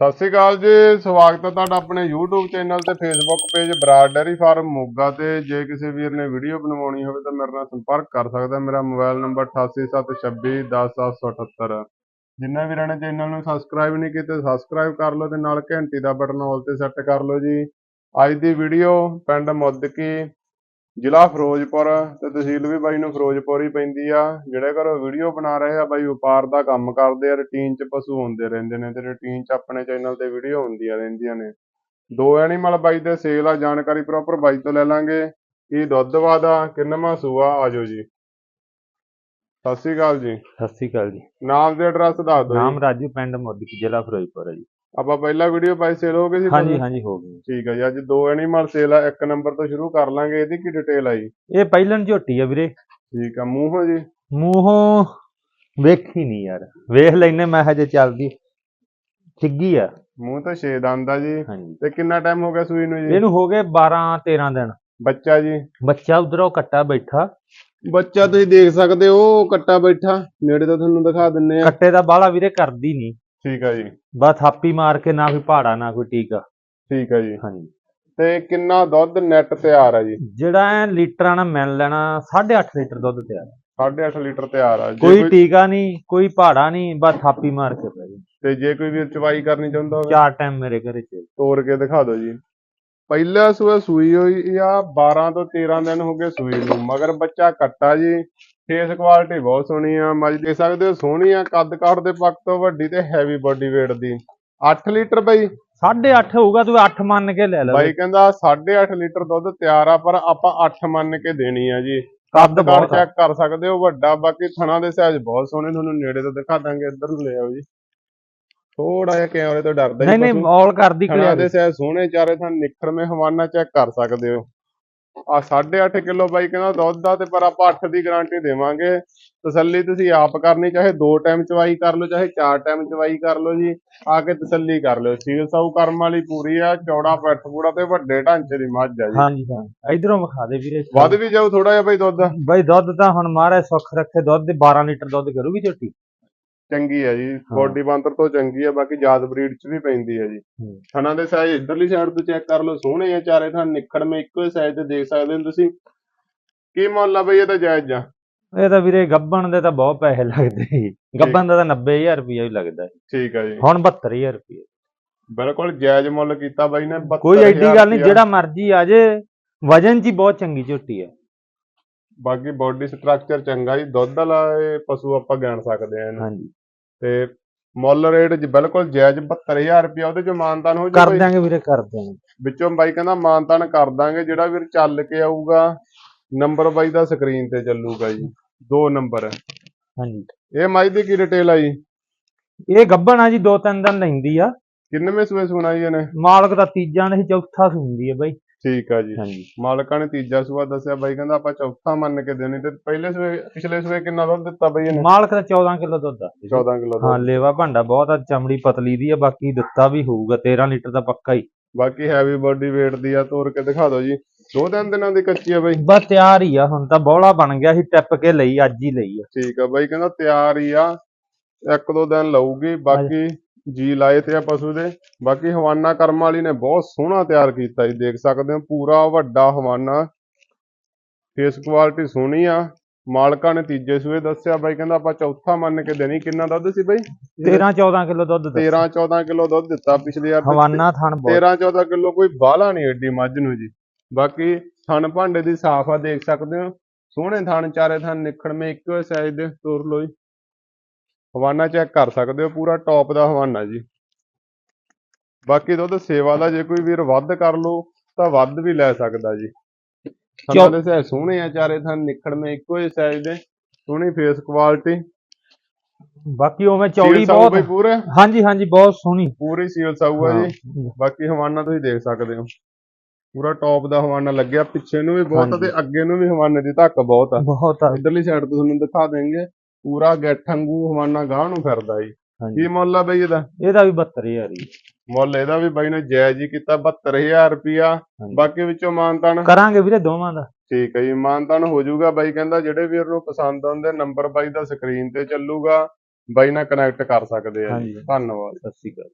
ਸਤਿ ਸ਼੍ਰੀ ਅਕਾਲ ਜੀ, ਸਵਾਗਤ ਹੈ ਤੁਹਾਡਾ ਆਪਣੇ YouTube ਚੈਨਲ ਤੇ Facebook page Brar dairy farm Moga ਤੇ। ਜੇ ਕਿਸੇ ਵੀਰ ਨੇ ਵੀਡੀਓ ਬਣਵਾਉਣੀ ਹੋਵੇ ਤਾਂ ਮੇਰੇ ਨਾਲ ਸੰਪਰਕ ਕਰ ਸਕਦਾ ਮੇਰਾ ਮੋਬਾਈਲ ਨੰਬਰ 8876210778 ਜਿੰਨਾ ਵੀਰਾਂ ਨੇ ਚੈਨਲ ਨੂੰ ਸਬਸਕ੍ਰਾਈਬ ਨਹੀਂ ਕੀਤਾ ਸਬਸਕ੍ਰਾਈਬ ਕਰ ਲਓ ਤੇ ਨਾਲ ਘੰਟੀ ਦਾ ਬਟਨ ਆਲ ਤੇ ਸੈੱਟ ਕਰ ਲਓ ਜੀ। ਅੱਜ ਦੀ ਵੀਡੀਓ ਪਿੰਡ ਮੁੱਦਕੀ ਜ਼ਿਲ੍ਹਾ ਫਿਰੋਜ਼ਪੁਰ ਤੇ ਤਹਿਸੀਲ ਵੀ ਬਾਈ ਨੂੰ ਫਿਰੋਜ਼ਪੁਰ ਹੀ ਪੈਂਦੀ ਆ। ਜਿਹੜੇ ਘਰੋਂ ਵੀਡੀਓ ਬਣਾ ਰਹੇ ਆ ਬਾਈ ਵਪਾਰ ਦਾ ਕੰਮ ਕਰਦੇ ਆ ਰੂਟੀਨ 'ਚ ਪਸ਼ੂ ਹੁੰਦੇ ਰਹਿੰਦੇ ਨੇ ਤੇ ਰੂਟੀਨ 'ਚ ਆਪਣੇ ਚੈਨਲ ਤੇ ਵੀਡੀਓ ਹੁੰਦੀਆਂ ਰਹਿੰਦੀਆਂ ਨੇ। ਦੋ ਐਨੀਮਲ ਬਾਈ ਦੇ ਸੇਲ ਆ ਜਾਣਕਾਰੀ ਪ੍ਰੋਪਰ ਬਾਈ ਤੋਂ ਲੈ ਲਾਂਗੇ। ਕੀ ਦੁੱਧ ਵਾਦਾ ਕਿੰਨਵਾਂ ਸੂਆ ਆਜੋ ਜੀ। ਸਤਿ ਸ਼੍ਰੀ ਅਕਾਲ ਜੀ। ਸਤਿ ਸ਼੍ਰੀ ਅਕਾਲ ਜੀ। ਨਾਮ ਤੇ ਐਡਰੈਸ ਦੱਸ ਦਿਓ ਨਾਮ ਰਾਜੂ ਪਿੰਡ ਮੁੱਦਕੀ ਜ਼ਿਲ੍ਹਾ ਫਿਰੋਜ਼ਪੁਰ ਹੈ ਜੀ। ਆਪਾਂ ਪਹਿਲਾ ਵੀਡੀਓ ਬਾਈ ਸੇਲ ਹੋ ਗਈ ਸੀ ਹਾਂਜੀ? ਹਾਂਜੀ ਹੋ ਗਈ। ਠੀਕ ਹੈ ਜੀ ਅੱਜ ਦੋ ਐਨੀਮਲ ਸੇਲ ਆ ਇੱਕ ਨੰਬਰ ਤੋਂ ਸ਼ੁਰੂ ਕਰ ਲਾਂਗੇ ਇਹਦੀ ਕੀ ਡਿਟੇਲ ਆਈ ਇਹ ਪਹਿਲਣ ਝੋਟੀ ਆ ਵੀਰੇ। ਠੀਕ ਆ ਮੂੰਹੋਂ ਜੀ? ਮੂੰਹੋਂ ਵੇਖੀ ਨਹੀਂ ਯਾਰ। ਵੇਖ ਲੈਨੇ ਮੈਂ ਹਜੇ ਚੱਲਦੀ। ਛਿੱਗੀ ਆ। ਮੂੰਹ ਤੇ ਛੇ ਦੰਦ ਆ ਜੀ। ਹਾਂਜੀ। ਤੇ ਕਿੰਨਾ ਟਾਈਮ ਹੋ ਗਿਆ ਸੂਈ ਨੂੰ ਜੀ? ਇਹਨੂੰ ਹੋ ਗਏ 12 13 ਦਿਨ। ਬੱਚਾ ਜੀ? ਬੱਚਾ ਉਧਰੋਂ ਕੱਟਾ ਬੈਠਾ। ਬੱਚਾ ਤੁਸੀਂ ਦੇਖ ਸਕਦੇ ਹੋ ਉਹ ਕੱਟਾ ਬੈਠਾ। ਨੇੜੇ ਤੋਂ ਤੁਹਾਨੂੰ ਦਿਖਾ ਦਿੰਨੇ ਆ। ਕੱਟੇ ਦਾ ਬਾਹਲਾ ਵੀਰੇ ਕਰਦੀ ਨਹੀਂ। ਠੀਕ ਆ ਜੀ। ਬਸ ਥਾਪੀ ਮਾਰ ਕੇ ਨਾ ਕੋਈ ਪਹਾੜਾ ਨਾ ਕੋਈ ਟੀਕਾ। ਠੀਕ ਆ ਜੀ। ਹਾਂਜੀ। ਤੇ ਕਿੰਨਾ ਦੁੱਧ ਨੈਟ ਤਿਆਰ ਆ ਜੀ? ਜਿਹੜਾ ਐ ਲੀਟਰਾਂ ਨਾਲ ਮਿਲ ਲੈਣਾ 8.5 ਲੀਟਰ ਦੁੱਧ ਤਿਆਰ 8.5 ਲੀਟਰ ਤਿਆਰ ਆ। ਜੇ ਕੋਈ ਟੀਕਾ ਨਹੀਂ ਕੋਈ ਪਹਾੜਾ ਨਹੀਂ ਬਸ ਥਾਪੀ ਮਾਰ ਕੇ ਪੈ ਗਈ ਤੇ ਜੇ ਕੋਈ ਵੀਰ ਚਵਾਈ ਕਰਨੀ ਚਾਹੁੰਦਾ ਹੋਵੇ? ਚਾਰ ਟਾਈਮ ਮੇਰੇ ਘਰੇ ਚ ਤੋੜ ਕੇ ਦਿਖਾ ਦਿਓ ਜੀ। ਪਹਿਲਾ ਸੂਆ ਸੂਈ ਹੋਈ ਆ 12 ਤੋਂ 13 ਦਿਨ ਹੋ ਗਏ ਸੂਈ ਨੂੰ ਮਗਰ ਬੱਚਾ ਕੱਟਾ ਜੀ। ਫੇਸ ਕੁਆਲਿਟੀ ਬਹੁਤ ਸੋਹਣੀ ਆ ਮੱਝ ਦੇਖ ਸਕਦੇ ਹੋ ਸੋਹਣੀ ਆ ਕੱਦ ਕਾਠ ਦੇ ਪੱਖ ਤੋਂ ਵੱਡੀ ਤੇ ਹੈਵੀ ਬੋਡੀ weight ਦੀ। 8 ਲੀਟਰ ਬਈ? 8.5 ਹੋਊਗਾ ਤੂੰ 8 ਮੰਨ ਕੇ ਲੈ ਲੈ। ਬਾਈ ਕਹਿੰਦਾ 8.5 ਲੀਟਰ ਦੁੱਧ ਤਿਆਰ ਆ ਪਰ ਆਪਾਂ 8 ਮੰਨ ਕੇ ਦੇਣੀ ਆ ਜੀ। ਕੱਦ ਬਹੁਤ। ਚੈੱਕ ਕਰ ਸਕਦੇ ਹੋ ਵੱਡਾ ਬਾਕੀ ਥਣਾ ਦੇ ਸਾਈਜ਼ ਬਹੁਤ ਸੋਹਣੇ ਤੁਹਾਨੂੰ ਨੇੜੇ ਤੋਂ ਦਿਖਾ ਦਾਂਗੇ ਇੱਧਰ ਨੂੰ ਲੈ ਆਓ ਜੀ। ਥੋੜਾ ਜਿਹਾ ਕੈਮਰੇ ਤੋਂ ਡਰਦਾ ਨਹੀਂ ਨਹੀਂ। ਔਲ ਕਰਦੀ ਥਣਾ ਕਲਿਆਰ ਦੇ ਸਾਈਜ਼ ਸੋਹਣੇ ਚਾਰੇ ਥਾਂ ਨਿਖਰਵੇਂ ਹਵਾਨਾ ਚੈੱਕ ਕਰ ਸਕਦੇ ਹੋ। ਆ 8.5 ਕਿਲੋ ਬਾਈ ਕਹਿੰਦਾ ਦੁੱਧ ਦਾ ਤੇ ਪਰ ਆਪਾਂ 8 ਦੀ ਗਾਰੰਟੀ ਦੇਵਾਂਗੇ। ਤਸੱਲੀ ਤੁਸੀਂ ਆਪ ਕਰਨੀ ਚਾਹੇ ਦੋ ਟਾਈਮ ਚਵਾਈ ਕਰ ਲਓ ਚਾਹੇ ਚਾਰ ਟਾਈਮ ਚਵਾਈ ਕਰ ਲਓ ਜੀ ਆ ਕੇ ਤਸੱਲੀ ਕਰ ਲਿਓ। ਸੀਲ ਸਾਊ ਕਰਮ ਵਾਲੀ ਪੂਰੀ ਆ ਚੌੜਾ ਪੈਠ ਪੂੜਾ ਤੇ ਵੱਡੇ ਢਾਂਚੇ ਦੀ ਮੱਝ ਆ ਜੀ। ਹਾਂਜੀ ਹਾਂ। ਇਧਰੋਂ ਵਿਖਾ ਦੇ ਵੀਰੇ। ਵੱਧ ਵੀ ਜਾਊ ਥੋੜਾ ਜਿਹਾ ਬਾਈ ਦੁੱਧ। ਬਾਈ ਦੁੱਧ ਤਾਂ ਹੁਣ ਮਹਾਰਾਜ ਸੁੱਖ ਰੱਖੇ ਦੁੱਧ ਦੇ 12 ਲੀਟਰ ਦੁੱਧ ਕਰੂਗੀ ਝੋਟੀ। ਚੰਗੀ ਹੈ ਜੀ ਬੋਡੀ ਬਾਂਤਰ ਤੋਂ ਚੰਗੀ ਹੈ ਬਾਕੀ ਜਾਤ ਬਰੀਡ ਚ ਵੀ ਪੈਂਦੀ ਹੈ ਜੀ। ਹੂੰ। ਥਣਾ ਦੇ ਸਾਈਜ਼ ਇਧਰਲੀ ਸਾਈਡ ਤੋਂ ਚੈੱਕ ਕਰ ਲਓ ਸੋਹਣੇ ਆ ਚਾਰੇ ਥਾਂ ਨਿਖੜਵੇਂ ਇੱਕੋ ਹੀ ਸਾਈਜ਼ ਤੇ ਦੇਖ ਸਕਦੇ ਹੋ ਤੁਸੀਂ। ਕੀ ਮੁੱਲ ਆ ਬਈ ਇਹ ਤਾਂ ਜਾਇਜ਼ ਆ? ਇਹ ਤਾਂ ਵੀਰੇ ਗੱਬਣ ਦੇ ਤਾਂ ਬਹੁਤ ਪੈਸੇ ਲੱਗਦੇ ਸੀ ਗੱਬਣ ਦਾ ਤਾਂ 90000 ਰੁਪਇਆ ਹੀ ਲੱਗਦਾ। ਠੀਕ ਆ ਜੀ। ਹੁਣ 72000 ਰੁਪਇਆ ਬਿਲਕੁਲ ਜਾਇਜ਼ ਮੁੱਲ ਕੀਤਾ ਬਾਈ ਨੇ ਕੋਈ 72,000 ਐਡੀ ਗੱਲ ਨਹੀਂ। ਜਿਹੜਾ ਮਰਜ਼ੀ ਆ ਜੇ ਵਜਨ 'ਚ ਹੀ ਬਹੁਤ ਚੰਗੀ ਝੋਟੀ ਹੈ ਬਾਕੀ ਬੋਡੀ ਸਟਰਕਚਰ ਚੰਗਾ ਜੀ ਦੁੱਧ ਵਾਲਾ ਇਹ ਪਸ਼ੂ ਆਪਾਂ ਗਿਣ ਸਕਦੇ ਆ ਇਹਨੂੰ। ਹਾਂਜੀ। ਤੇ ਮੁੱਲ ਰੇਟ ਜੀ ਬਿਲਕੁਲ ਜਾਇਜ਼ 72000 ਰੁਪਇਆ ਉਹਦੇ ਚ ਮਾਨਤਾਨ ਹੋ ਕਰ ਦਿਆਂਗੇ ਵੀਰੇ ਕਰ ਦਿਆਂਗੇ। ਵਿੱਚੋਂ ਬਾਈ ਕਹਿੰਦਾ ਮਾਨਤਾਨ ਕਰ ਦਾਂਗੇ ਜਿਹੜਾ ਵੀਰ ਚੱਲ ਕੇ ਆਊਗਾ ਨੰਬਰ ਬਾਈ ਦਾ ਸਕਰੀਨ ਤੇ ਚੱਲੂਗਾ ਜੀ ਦੋ ਨੰਬਰ ਹਾਂਜੀ। ਇਹ ਮੱਝ ਦੀ ਕੀ ਡਿਟੇਲ ਆ ਜੀ? ਇਹ ਗੱਬਣ ਆ ਜੀ ਦੋ ਤਿੰਨ ਦਿਨ ਲੈਂਦੀ ਆ। ਕਿੰਨਵੇਂ ਸੂਏ ਸੁਣਾ ਜੀ ਇਹਨੇ? ਮਾਲਕ ਦਾ ਤੀਜਾ ਨਹੀਂ ਚੌਥਾ ਸੁਣਦੀ ਹੈ ਬਾਈ। ਠੀਕ ਆ ਜੀ। ਹਾਂਜੀ। ਮਾਲਕਾਂ ਨੇ ਤੀਜਾ ਸੂਆ ਦੱਸਿਆ ਬਾਈ ਕਹਿੰਦਾ ਆਪਾਂ ਚੌਥਾ ਮੰਨ ਕੇ ਦੇਣੀ ਤੇ ਪਹਿਲੇ ਸੂਏ ਪਿਛਲੇ ਸੂਏ ਕਿੰਨਾ ਦੁੱਧ ਦਿੱਤਾ ਬਾਈ ਇਹਨੇ? ਮਾਲਕ ਦਾ 14 ਕਿਲੋ ਦੁੱਧ ਆ। 14 ਕਿਲੋ ਹਾਂ ਲੇਵਾ ਭਾਂਡਾ ਬਹੁਤ ਆ ਚਮੜੀ ਪਤਲੀ ਦੀ ਆ ਬਾਕੀ ਦਿੱਤਾ ਵੀ ਹੋਊਗਾ 13 ਲੀਟਰ ਦਾ ਪੱਕਾ ਹੀ। ਬਾਕੀ ਹੈਵੀ ਬਾਡੀ weight ਦੀ ਆ ਤੋੜ ਕੇ ਦਿਖਾ ਦਿਓ ਜੀ। ਦੋ ਤਿੰਨ ਦਿਨਾਂ ਦੀ ਕੱਚੀ ਆ ਬਾਈ। ਬਸ ਤਿਆਰ ਹੀ ਆ ਹੁਣ ਤਾਂ ਬੋਲਾ ਬਣ ਗਿਆ ਸੀ ਟਿੱਪ ਕੇ ਲਈ ਅੱਜ ਹੀ ਲਈ ਆ। ਠੀਕ ਆ ਬਾਈ ਕਹਿੰਦਾ ਤਿਆਰ ਹੀ ਆ ਇੱਕ ਦੋ ਦਿਨ ਲਊਗੀ ਬਾਕੀ ਜੀ ਲਾਏ ਤੇ ਆ ਪਸ਼ੂ ਦੇ। ਬਾਕੀ ਹਵਾਨਾ ਕਰਮ ਵਾਲੀ ਨੇ ਬਹੁਤ ਸੋਹਣਾ ਤਿਆਰ ਕੀਤਾ ਜੀ ਦੇਖ ਸਕਦੇ ਹੋ ਪੂਰਾ ਵੱਡਾ ਹਵਾਨਾ। ਫੇਸ ਕੁਆਲਿਟੀ ਸੋਹਣੀ ਆ। ਮਾਲਕਾਂ ਨੇ ਤੀਜੇ ਸੂਏ ਦੱਸਿਆ ਬਾਈ ਕਹਿੰਦਾ ਆਪਾਂ ਚੌਥਾ ਮੰਨ ਕੇ ਦੇਣੀ ਕਿੰਨਾ ਦੁੱਧ ਸੀ ਬਾਈ? 13 14 ਕਿਲੋ ਦੁੱਧ ਦਿੱਤਾ 13 14 ਕਿਲੋ ਦੁੱਧ ਦਿੱਤਾ ਪਿਛਲੇ ਤੇ ਹਵਾਨਾ ਥਣ ਬਹੁਤ। 13 14 ਕਿਲੋ ਕੋਈ ਬਾਹਲਾ ਨਹੀਂ ਏਡੀ ਮੱਝ ਨੂੰ ਜੀ। ਬਾਕੀ ਥਣ ਭਾਂਡੇ ਦੀ ਸਾਫ਼ ਆ ਦੇਖ ਸਕਦੇ ਹੋ। ਸੋਹਣੇ ਥਣ ਚਾਰੇ ਥਣ ਨਿਖੜਵੇਂ ਇੱਕੋ ਸਾਈਜ਼ ਦੇ ਤੋਰ ਲੋ ਜੀ। ਹਵਾਨਾ ਚੈੱਕ ਕਰ ਸਕਦੇ ਹੋ ਪੂਰਾ ਟੌਪ ਦਾ ਹਵਾਨਾ ਜੀ। ਬਾਕੀ ਦੁੱਧ ਸੇਵਾ ਦਾ ਜੇ ਕੋਈ ਵੀਰ ਵੱਧ ਕਰ ਲੋ ਤਾਂ ਵੱਧ ਵੀ ਲੈ ਸਕਦਾ ਜੀ। ਥਣਾਂ ਦੇ ਸਾਈਜ਼ ਸੋਹਣੇ ਆ ਚਾਰੇ ਥਣ ਨਿਖੜਵੇਂ ਇੱਕੋ ਹੀ ਸਾਈਜ਼ ਦੇ ਸੋਹਣੀ ਫੇਸ ਕੁਆਲਿਟੀ ਬਾਕੀ ਉਵੇਂ ਚੌੜੀ ਬਹੁਤ ਹਾਂਜੀ ਹਾਂਜੀ ਬਹੁਤ ਸੋਹਣੀ। ਪੂਰੀ ਸੀਲ ਸਾਊ ਆ ਜੀ। ਬਾਕੀ ਹਵਾਨਾ ਤੁਸੀਂ ਦੇਖ ਸਕਦੇ ਹੋ। ਪੂਰਾ ਟੌਪ ਦਾ ਹਵਾਨਾ ਲੱਗਿਆ ਪਿੱਛੇ ਨੂੰ ਵੀ ਬਹੁਤ ਆ ਤੇ ਅੱਗੇ ਨੂੰ ਵੀ ਹਵਾਨੇ ਦੀ ਧੱਕ ਬਹੁਤ ਆ। ਬਹੁਤ ਆ। ਇਧਰਲੀ ਸਾਈਡ ਤੋਂ ਤੁਹਾਨੂੰ ਦਿਖਾ ਦੇਂਗੇ ਪੂਰਾ ਗੱਠ ਵਾਂਗੂ ਹਵਾਨਾ ਗਾਹ ਨੂੰ ਫਿਰਦਾ ਜੀ। ਕੀ ਮੁੱਲ ਆ ਬਈ ਇਹਦਾ? ਇਹਦਾ ਵੀ 72000 ਹੀ ਮੁੱਲ ਇਹਦਾ ਵੀ ਬਾਈ ਨੇ ਜਾਇਜ਼ ਹੀ ਕੀਤਾ 72000 ਰੁਪਿਆ। ਬਾਕੀ ਵਿੱਚੋਂ ਮਾਨਤਾਨ? ਕਰਾਂਗੇ ਵੀਰੇ ਦੋਵਾਂ ਦਾ। ਠੀਕ ਹੈ ਜੀ ਮਾਨਤਾਨ ਹੋ ਜਾਊਗਾ। ਬਾਈ ਕਹਿੰਦਾ ਜਿਹੜੇ ਵੀਰ ਨੂੰ ਪਸੰਦ ਆਉਂਦੇ ਨੰਬਰ ਬਾਈ ਦਾ ਸਕਰੀਨ ਤੇ ਚੱਲੂਗਾ। ਬਾਈ ਨਾਲ ਕਨੈਕਟ ਕਰ ਸਕਦੇ ਆ ਜੀ। ਧੰਨਵਾਦ। ਸਤਿ ਸ਼੍ਰੀ ਅਕਾਲ।